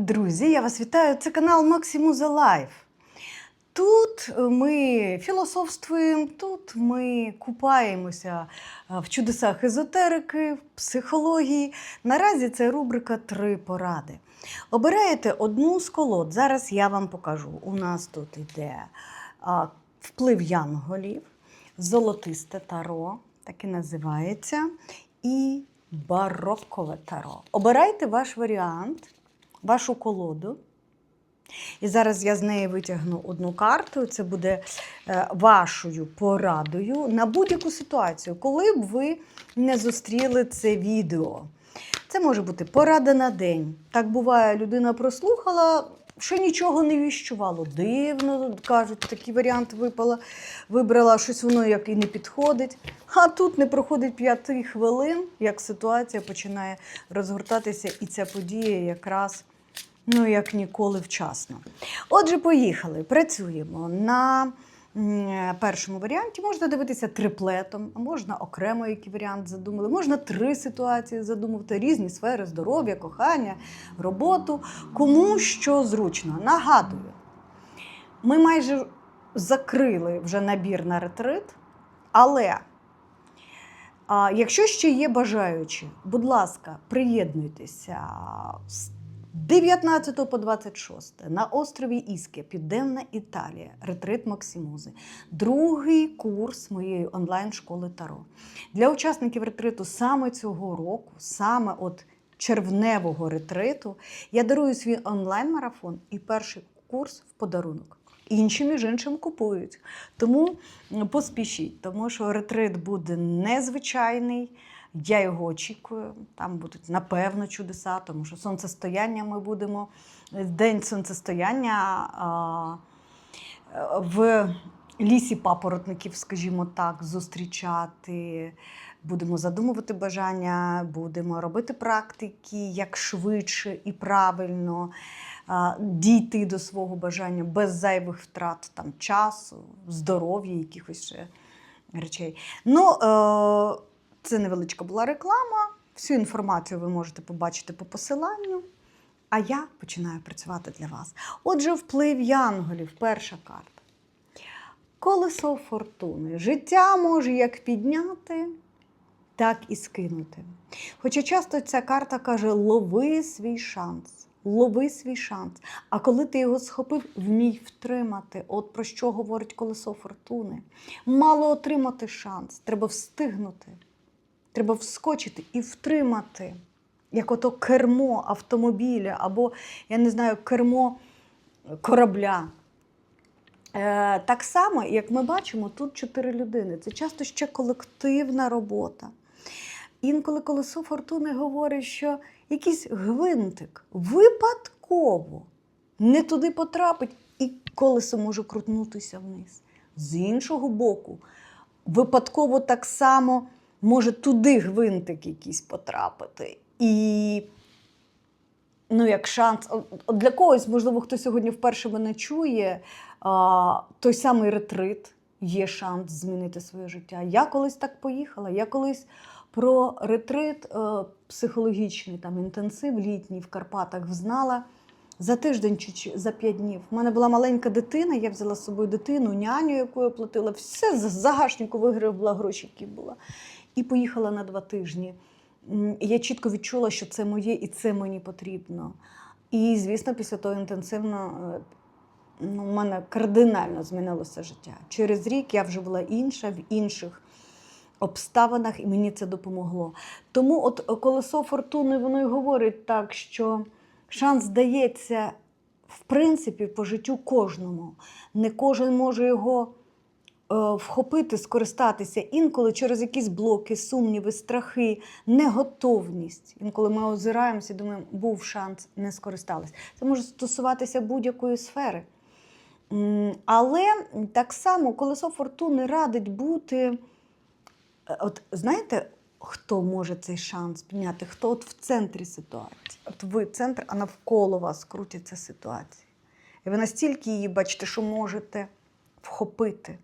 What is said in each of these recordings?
Друзі, я вас вітаю. Це канал Максимуза Лайф. Тут ми філософствуємо, тут ми купаємося е, в чудесах езотерики, в психології. Наразі це рубрика Три поради. Обираєте одну з колод. Зараз я вам покажу. У нас тут йде вплив янголів, золотисте таро, так і називається, і барокове таро. Обирайте ваш варіант, вашу колоду. І зараз я з неї витягну одну карту. Це буде е, вашою порадою на будь-яку ситуацію, коли б ви не зустріли це відео. Це може бути порада на день. Так буває, людина прослухала, ще нічого не віщувало. Дивно, кажуть, такий варіант випала, вибрала щось воно як і не підходить. А тут не проходить п'яти хвилин, як ситуація починає розгортатися, і ця подія якраз ну, як ніколи вчасно. Отже, поїхали. Працюємо на першому варіанті. Можна дивитися триплетом, можна окремо який варіант задумали. Можна три ситуації задумати, різні сфери здоров'я, кохання, роботу. Кому що зручно. Нагадую, ми майже закрили вже набір на ретрит, але. Якщо ще є бажаючі, будь ласка, приєднуйтеся 19 по 26 на острові Іске, Південна Італія, ретрит Максимузи. Другий курс моєї онлайн-школи Таро. Для учасників ретриту саме цього року, саме от червневого ретриту, я дарую свій онлайн-марафон і перший курс в подарунок. Інші, між іншим, купують. Тому поспішіть, тому що ретрит буде незвичайний. Я його очікую. Там будуть напевно чудеса, тому що сонцестояння ми будемо. День сонцестояння а, в лісі папоротників, скажімо так, зустрічати. Будемо задумувати бажання, будемо робити практики як швидше і правильно дійти до свого бажання без зайвих втрат там, часу, здоров'я, якихось ще речей. Ну, е, це невеличка була реклама. Всю інформацію ви можете побачити по посиланню. А я починаю працювати для вас. Отже, вплив янголів, перша карта. Колесо фортуни. Життя може як підняти, так і скинути. Хоча часто ця карта каже: лови свій шанс, лови свій шанс. А коли ти його схопив, вмій втримати. От про що говорить колесо фортуни. Мало отримати шанс, треба встигнути. Треба вскочити і втримати, як ото кермо автомобіля або, я не знаю, кермо корабля. Е, так само, як ми бачимо, тут чотири людини. Це часто ще колективна робота. Інколи колесо фортуни говорить, що якийсь гвинтик випадково не туди потрапить, і колесо може крутнутися вниз. З іншого боку, випадково так само може туди гвинтик якийсь потрапити. І ну, як шанс, от- для когось, можливо, хто сьогодні вперше мене чує, а, той самий ретрит є шанс змінити своє життя. Я колись так поїхала. Я колись про ретрит е, психологічний, там інтенсив літній в Карпатах знала. За тиждень чи за п'ять днів. У мене була маленька дитина, я взяла з собою дитину, няню, яку я платила, все з загашнику вигребла гроші, які була. І поїхала на два тижні. Я чітко відчула, що це моє і це мені потрібно. І, звісно, після того інтенсивно е, ну, у мене кардинально змінилося життя. Через рік я вже була інша в інших обставинах, і мені це допомогло. Тому от колесо фортуни воно й говорить так, що шанс дається в принципі по життю кожному. Не кожен може його е, вхопити, скористатися інколи через якісь блоки, сумніви, страхи, неготовність. Інколи ми озираємося думаємо, був шанс, не скористались. Це може стосуватися будь-якої сфери. Але так само колесо фортуни радить бути. е, От знаєте, хто може цей шанс підняти? Хто от в центрі ситуації? От ви центр, а навколо вас крутяться ситуації. І ви настільки її бачите, що можете вхопити.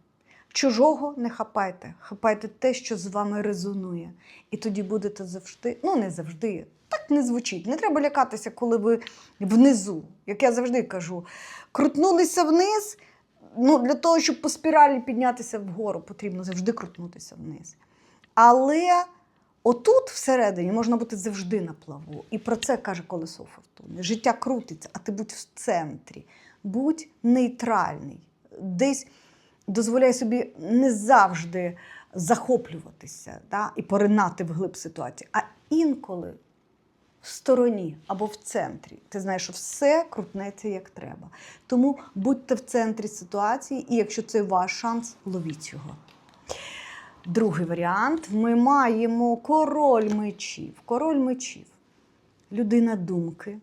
Чужого не хапайте, хапайте те, що з вами резонує. І тоді будете завжди, ну не завжди, так не звучить. Не треба лякатися, коли ви внизу. Як я завжди кажу, крутнулися вниз. Ну, для того, щоб по спіралі піднятися вгору, потрібно завжди крутнутися вниз. Але отут, всередині, можна бути завжди на плаву. І про це каже колесо фортуни. Життя крутиться, а ти будь в центрі, будь нейтральний. Десь дозволяй собі не завжди захоплюватися да, і поринати в глиб ситуації, а інколи в стороні або в центрі. Ти знаєш, що все крутнеться як треба. Тому будьте в центрі ситуації, і якщо це ваш шанс, ловіть його. Другий варіант: ми маємо король мечів. Король мечів людина думки,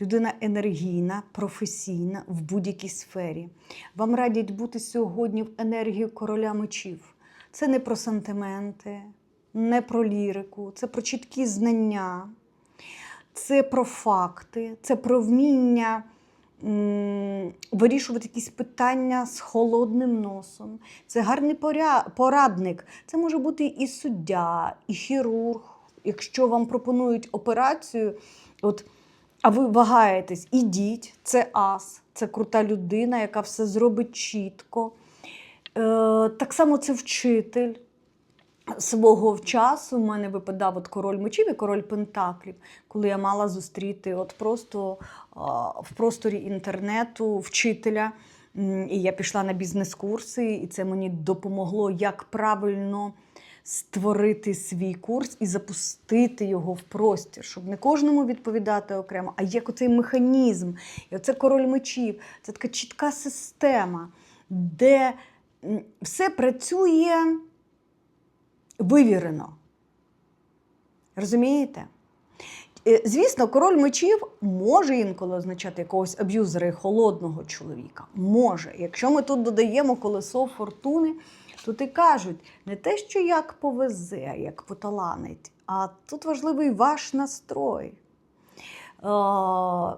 людина енергійна, професійна в будь-якій сфері. Вам радять бути сьогодні в енергії короля мечів. Це не про сантименти, не про лірику, це про чіткі знання, це про факти, це про вміння вирішувати якісь питання з холодним носом. Це гарний порадник. Це може бути і суддя, і хірург. Якщо вам пропонують операцію, от, а ви вагаєтесь, ідіть, це ас, це крута людина, яка все зробить чітко. Е, так само це вчитель. Свого часу в мене випадав от король мечів і король пентаклів, коли я мала зустріти от просто в просторі інтернету вчителя. І я пішла на бізнес-курси, і це мені допомогло, як правильно створити свій курс і запустити його в простір, щоб не кожному відповідати окремо, а як оцей механізм. І оце король мечів. Це така чітка система, де все працює вивірено. Розумієте? Е, Звісно, король мечів може інколи означати якогось аб'юзера і холодного чоловіка. Може. Якщо ми тут додаємо колесо фортуни, то ти кажуть не те, що як повезе, як поталанить, а тут важливий ваш настрой. Е,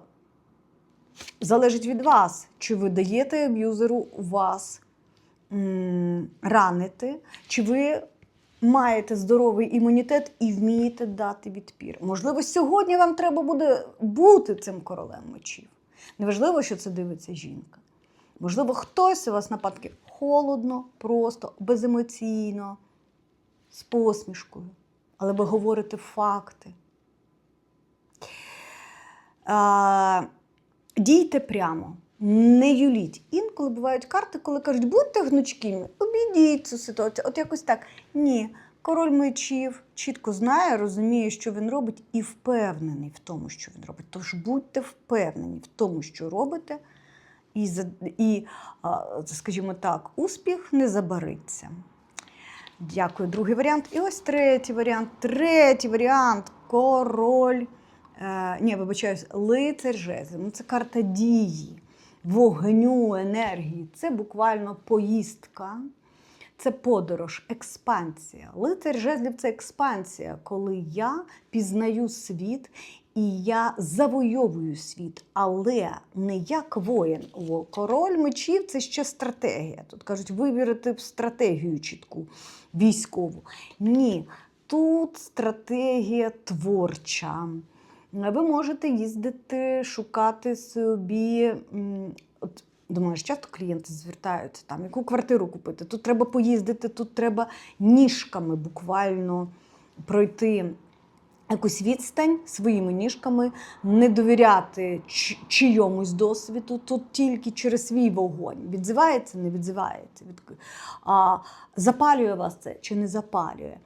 Залежить від вас, чи ви даєте аб'юзеру вас ранити, чи ви маєте здоровий імунітет і вмієте дати відпір. Можливо, сьогодні вам треба буде бути цим королем мечів. Неважливо, що це дивиться жінка. Можливо, хтось у вас нападки холодно, просто, беземоційно, з посмішкою. Але ви говорите факти. А, дійте прямо, не юліть. Інколи бувають карти, коли кажуть, будьте гнучкими, обійдіть цю ситуацію. От якось так. Ні. Король мечів чітко знає, розуміє, що він робить, і впевнений в тому, що він робить. Тож будьте впевнені в тому, що робите, і, і скажімо так, успіх не забариться. Дякую, другий варіант. І ось третій варіант. Третій варіант король. Е, ні, вибачаюсь, лицар жезлів. Ну, це карта дії, вогню, енергії. Це буквально поїздка, це подорож, експансія. Лицар жезлів це експансія, коли я пізнаю світ і я завойовую світ, але не як воїн. О, Король мечів це ще стратегія. Тут кажуть, вибірити стратегію чітку, військову. Ні, тут стратегія творча. Ви можете їздити, шукати собі. От, думаю, ж часто клієнти звертаються, там, яку квартиру купити. Тут треба поїздити, тут треба ніжками буквально пройти якусь відстань своїми ніжками, не довіряти чи- чийомусь досвіду, тут тільки через свій вогонь. Відзивається, не відзивається. Від... А, запалює вас це чи не запалює.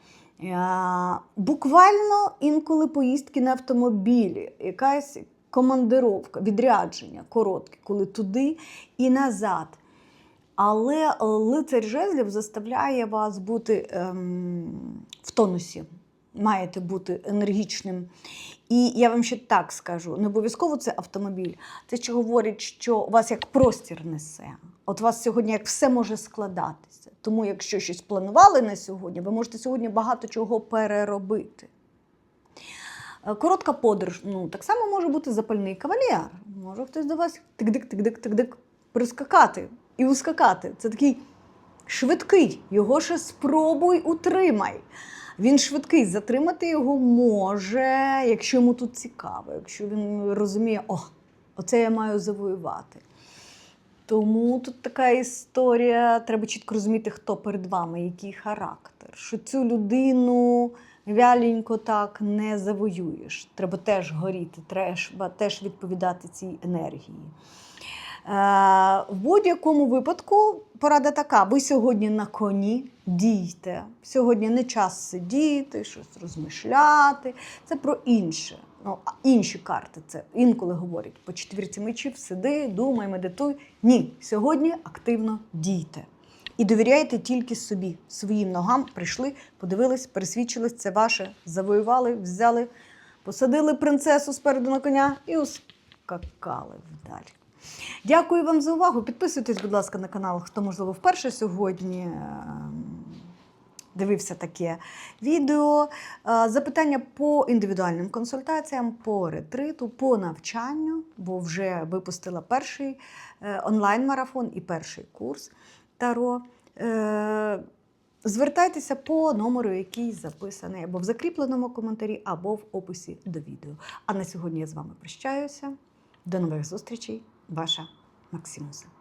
А, буквально інколи поїздки на автомобілі, якась командировка, відрядження коротке, коли туди і назад. Але е, лицар жезлів заставляє вас бути ем, в тонусі. Маєте бути енергічним. І я вам ще так скажу: не обов'язково це автомобіль. Це ще говорить, що вас як простір несе. От у вас сьогодні як все може складатися. Тому, якщо щось планували на сьогодні, ви можете сьогодні багато чого переробити. Е, Коротка подорож, ну так само може бути запальний кавалер. Може хтось до вас тик-дик, тик-дик, тик-дик прискакати і ускакати. Це такий швидкий, його ще спробуй утримай. Він швидкий, затримати його може, якщо йому тут цікаво, якщо він розуміє, о, оце я маю завоювати. Тому тут така історія, треба чітко розуміти, хто перед вами, який характер. Що цю людину вяленько так не завоюєш. Треба теж горіти, треба теж відповідати цій енергії. Е, в будь-якому випадку порада така: ви сьогодні на коні дійте. Сьогодні не час сидіти, щось розмишляти. Це про інше. Ну, інші карти це інколи говорять по четвірці мечів, сиди, думай, медитуй. Ні, сьогодні активно дійте. І довіряйте тільки собі, своїм ногам прийшли, подивились, пересвідчились, це ваше, завоювали, взяли, посадили принцесу спереду на коня і ускакали вдалі. Дякую вам за увагу. Підписуйтесь, будь ласка, на канал, хто, можливо, вперше сьогодні ем, дивився таке відео. Е, Запитання по індивідуальним консультаціям, по ретриту, по навчанню, бо вже випустила перший е, онлайн-марафон і перший курс Таро. Е, Звертайтеся по номеру, який записаний або в закріпленому коментарі, або в описі до відео. А на сьогодні я з вами прощаюся. До нових зустрічей, ваша Максимуса.